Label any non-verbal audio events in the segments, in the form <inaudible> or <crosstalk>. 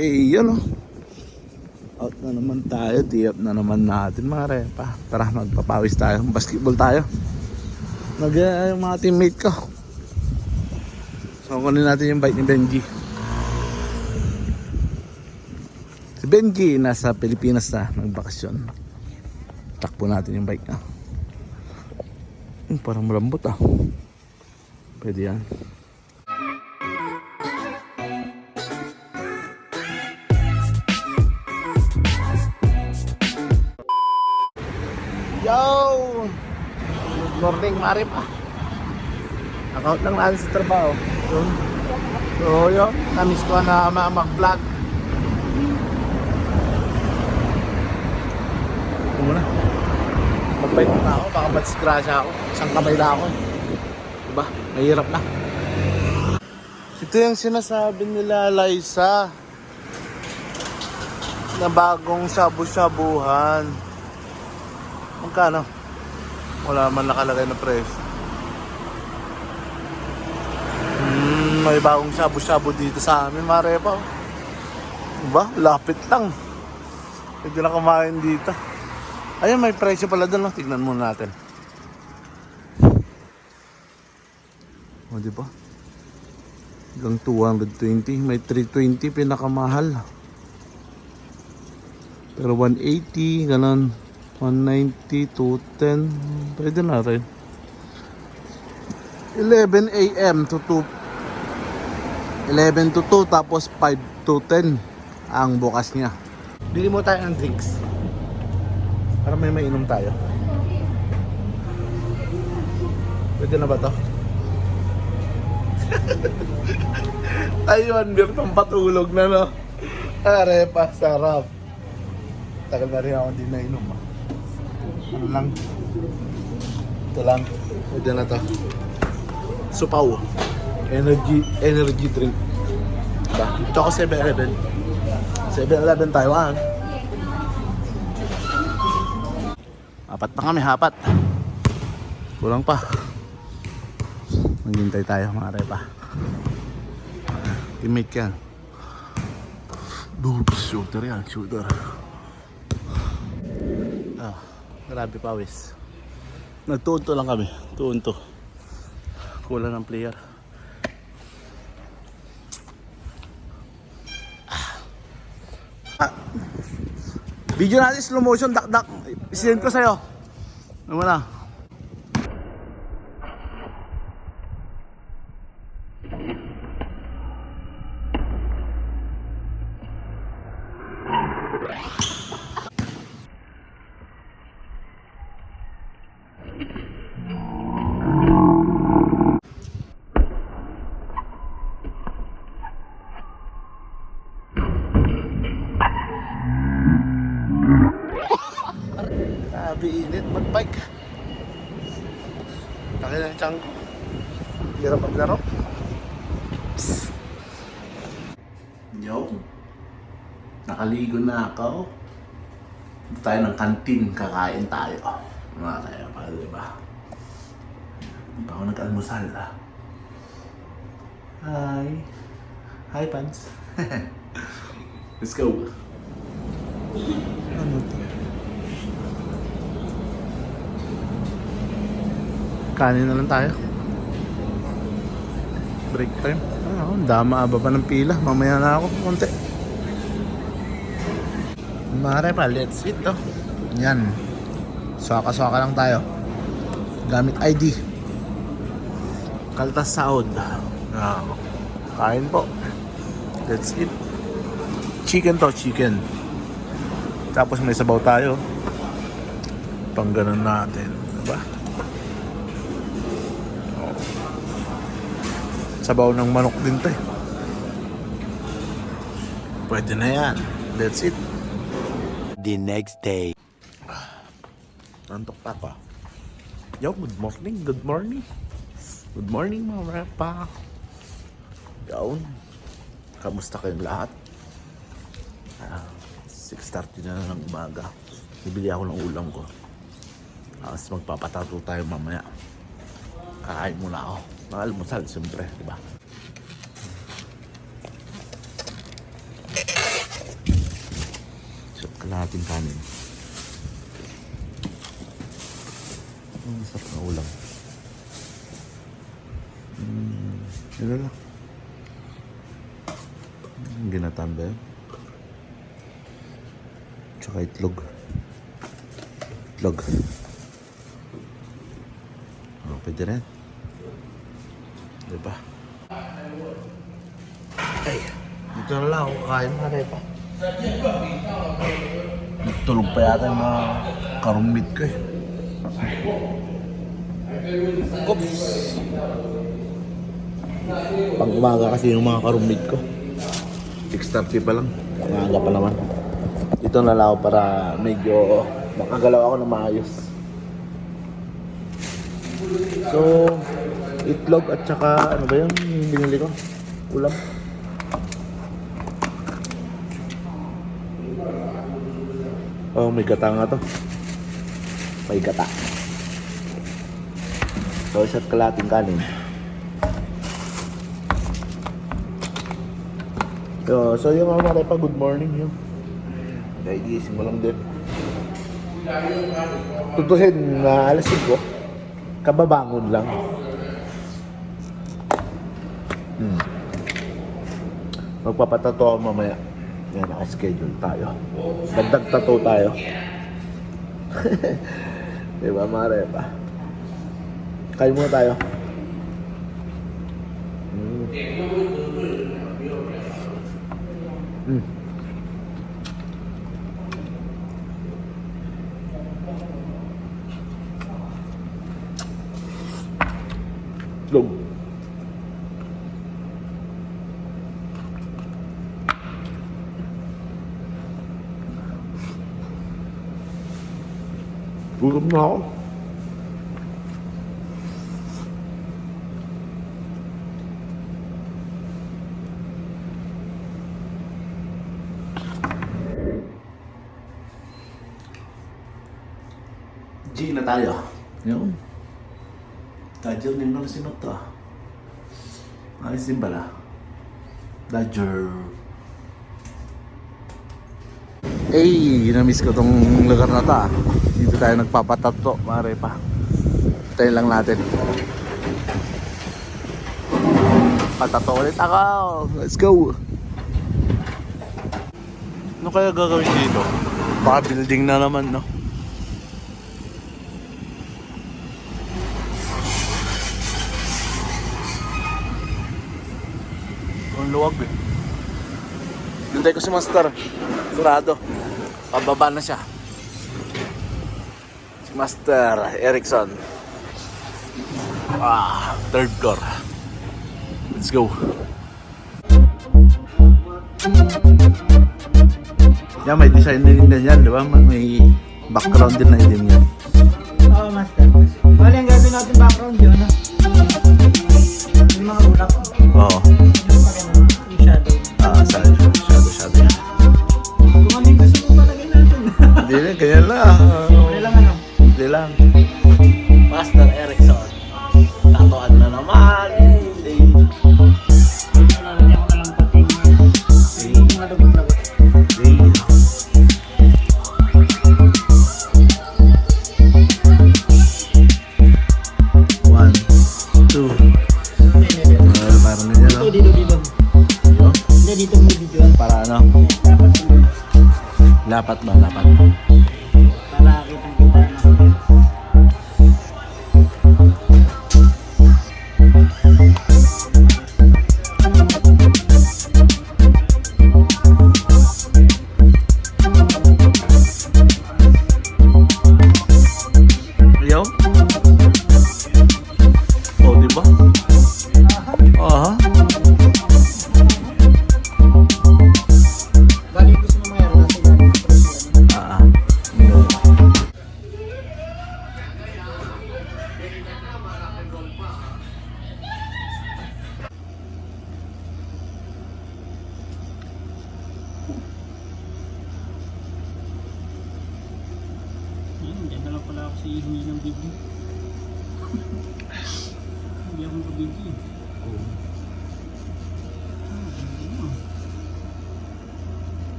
Eh, yun oh. Out na naman tayo, up na naman natin mga repa. Tara, magpapawis tayo, basketball tayo. Nag uh, yung mga teammate ko. So, kunin natin yung bike ni Benji. Si Benji nasa Pilipinas na, nagbakasyon. Takbo natin yung bike niya. Hmm, parang malambot ah. Pwede yan. Morning, Mari pa. Account lang natin sa trabaho. Yun. So, yun. Namiss ko na ma- mag-vlog. Ito muna. Magbait na ako. Baka matisgrasya ako. Isang kamay na ako. Diba? Mahirap na. Ito yung sinasabi nila, Liza. Na bagong shabu-shabuhan. Magkano? Wala man nakalagay na presyo. Hmm, may bagong shabu-shabu dito sa amin, Marepa. Diba? Lapit lang. Pwede na kumain dito. Ayun, may presyo pala doon. No? Tignan muna natin. O, diba? Hanggang 220. May 320 pinakamahal. Pero 180, ganun. 190, 210. Pwede na rin. 11 a.m. to 2 11 to 2 tapos 5 to 10 ang bukas niya. Bili mo tayo ng drinks. Para may mainom tayo. Pwede na ba to? <laughs> Ayun, beer pang patulog na no. Arepa, sarap. Tagal na rin ako hindi nainom ah. Ano lang? Ito lang. Pwede na to. Supaw. Energy, energy drink. Diba? Ito ako 7-Eleven. 7-Eleven Taiwan. Apat na kami, hapat. Kulang pa. Maghintay tayo mga repa. Teammate yan. Dude, shooter yan, shooter. Ah, grabe pawis. Nagtuunto lang kami. Tuunto. Kulang ng player. Ah. Video natin slow motion, dak dak. Isend ko sa'yo. Ano na? Grabe init mag-bike. Laki na yung tiyan ko. Hirap maglaro. Psst. Yo. Nakaligo na ako. Punta tayo ng kantin. Kakain tayo. Mga kaya pa, di ba? Hindi pa ako nag-almusal ah. Hi. Hi, Pans. <laughs> Let's go. Ano to? Kanin na lang tayo. Break time. Ah, ang dama aba pa ng pila. Mamaya na ako konti. Mare pa, let's. Yan. Swaka-swaka lang tayo. Gamit ID. Kaltas Saud. Ah, kain po. Let's eat. Chicken to, chicken. Tapos may sabaw tayo. Pang ganun natin. Diba? Sabaw ng manok din to eh. Pwede na yan. That's it. The next day. Antok pa ako. Yo, good morning, good morning. Good morning mga repa. Yun. Kamusta kayong lahat? Ah, 6.30 na lang ng umaga. Bibili ako ng ulam ko. Tapos magpapatato tayo mamaya. Kakain muna ako. Mga almusal, siyempre, di ba? Kalahating kanin. Ang sarap na ulam. Mm, yun na lang. Mm, Ginataan ba yun? Tsaka itlog. Itlog. Oh, pwede rin. Diba? Ay, dito na lang ako na rin pa. Tulog pa yata yung mga karumit ko eh. Oops! Pang umaga kasi yung mga karumit ko. 6.30 pa lang. Umaga pa naman. Dito na lang ako para medyo makagalaw ako na maayos. So, itlog at saka ano ba yun binili ko? Ulam. Oh, may gata nga to. May gata. So, isa't kalating kanin. So, so yung mga mare good morning yun. Kaya igising mo lang din. Tutusin na alas 5, kababangon lang. Hmm. Magpapatato ako mamaya. Yan, naka-schedule tayo. Dagdag tattoo tayo. <laughs> diba, mare pa? Kain muna tayo. Mm. Mm. Log. Gutom na ako. G na tayo. Yun. Dodger din pala sinot to ah. Ayos din pala. Dodger. Eh, na-miss ko tong lugar na to ah. Dito tayo nagpapatato, mare pa. Tayo lang natin. Patato ulit ako. Let's go. Ano kaya gagawin dito? Baka building na naman, no? Ang luwag eh. Hintay ko si Master. Surado. Pababa na siya. Si Master Erickson. Ah, third floor. Let's go. Yan, may design din din yan, di ba? May background din na din yan. Oo, master. Bali, ang gagawin natin background yun, no? Master Erickson. Tatuan na naman.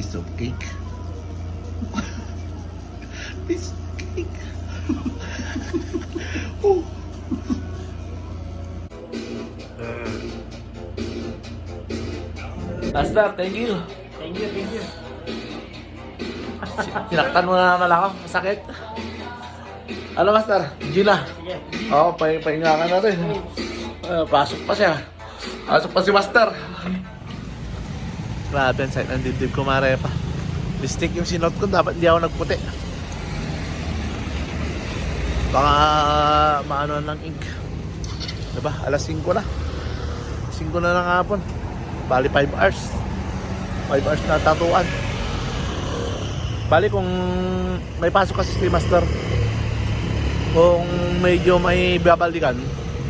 Piece of cake. <laughs> Piece of cake. <laughs> oh. Master, thank you. Thank you, thank you. <laughs> Sinaktan mo na naman ako. Masakit. Ano, Master? Gina. Sige. Oo, oh, pah pahinga ka na rin. Ah, pasok pa siya. Pasok pa si Master. Grabe, ang sakit ng dibdib ko, mare pa. Mistake yung sinot ko, dapat hindi ako nagputi. Baka maano ng ink. Diba? Alas 5 na. 5 na ng hapon. Bali 5 hours. 5 hours na tatuan. Bali kung may pasok kasi si Master, kung medyo may babalikan,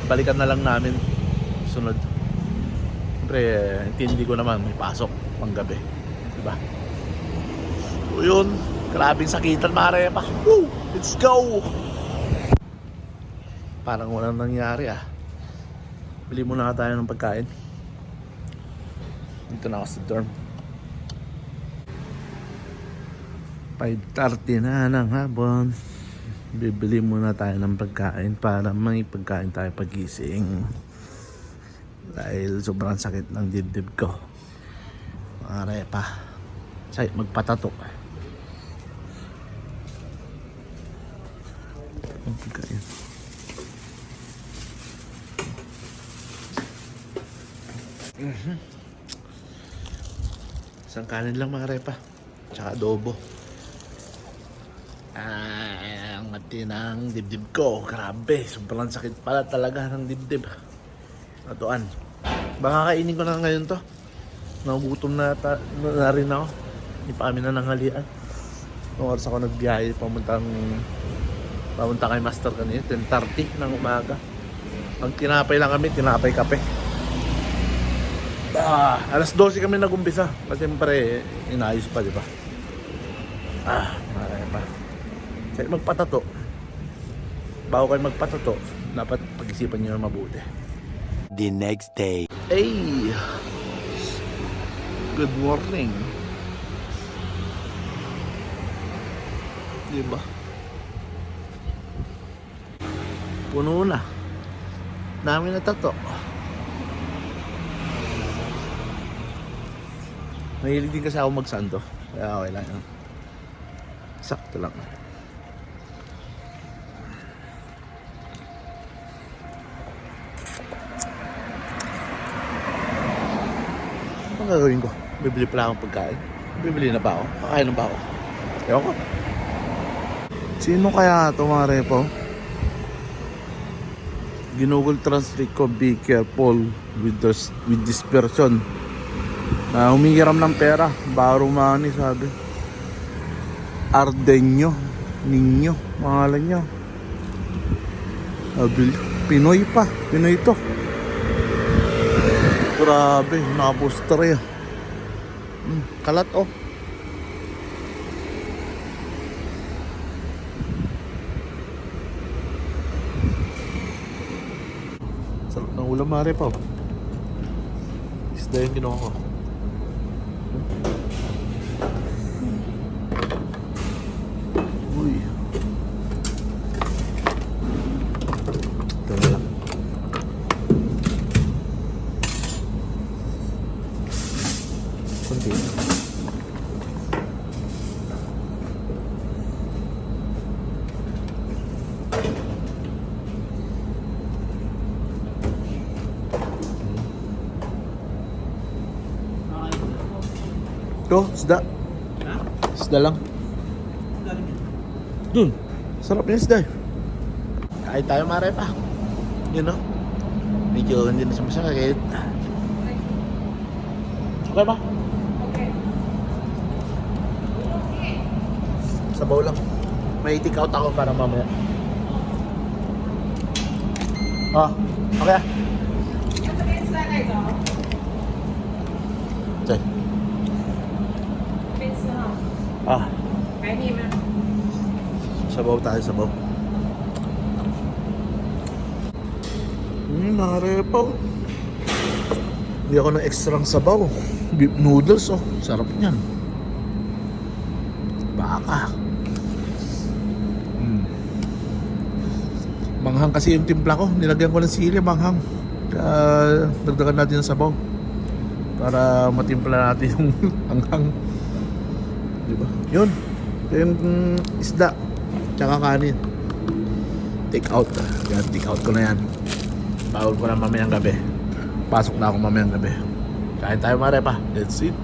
balikan na lang namin sunod. Siyempre, eh, intindi ko naman, may pasok pang gabi. Diba? So yun, grabing sakitan mare pa. Woo! Let's go! Parang walang nangyari ah. Bili muna tayo ng pagkain. Dito na ako sa dorm. 5.30 na ng hapon. Bibili muna tayo ng pagkain para may pagkain tayo pagising. Dahil sobrang sakit ng dibdib ko. Mare pa. Sakit magpatato. Ang pagkain. Mhm. Isang kanin lang mga repa. Tsaka adobo. Ah, ang mati ng dibdib ko. Grabe, sobrang sakit pala talaga ng dibdib. Atuan. Baka kainin ko na ngayon to. Nagugutom na, ta- na, na rin ako. Hindi pa kami na nanghalian. Nung oras ako nagbiyahe, pamuntang pamunta kay Master kanina, 10.30 ng umaga. Ang tinapay lang kami, tinapay kape. Ah, alas 12 kami nagumpisa. Kasi siyempre, inayos pa, di ba? Ah, marami pa. Kasi magpatato. Bago kayo magpatato, dapat pag-isipan nyo na mabuti. The next day. Hey! Good morning. Diba? Puno na. Dami na tato. Mahilig din kasi ako magsando. Kaya okay lang yun. Sakto lang. Ano gagawin ko? Bibili pala akong pagkain. Bibili na ba ako? Kakain na ba ako? Ewan ko. Sino kaya ito mga repo? Ginugol translate ko, be careful with this, with this person. Na humihiram ng pera, borrow money sabi. Ardenyo, Ninyo, pangalan niya. Sabi, Pinoy pa, Pinoy to. Grabe, nakaposter yan. Hmm, kalat oh. Sarap ng ulam mare pa. Isda yung ginawa ko. Ito, isda. Ha? Isda lang. Dun. Sarap yung isda. eh. Kain tayo mare pa. Yun no? Medyo hindi na sumasakit. Okay ba? Sabaw lang. May take out ako para mamaya. Ah, okay ah. Say. Ah, sabaw tayo, sabaw. Hmm, nakarepaw. Hindi ako ng extra sabaw. Beef noodles, oh. Sarap niyan. Baka. Mm. Manghang kasi yung timpla ko. Nilagyan ko ng sili, manghang. Kaya dagdagan natin ng sabaw. Para matimpla natin <laughs> yung anghang. Diba? Yun. Ito yung mm, isda. Tsaka kanin. Take out. Yan, take out ko na yan. Bawal ko na mamayang gabi. Pasok na ako mamayang gabi. Kain tayo mare pa. Let's eat.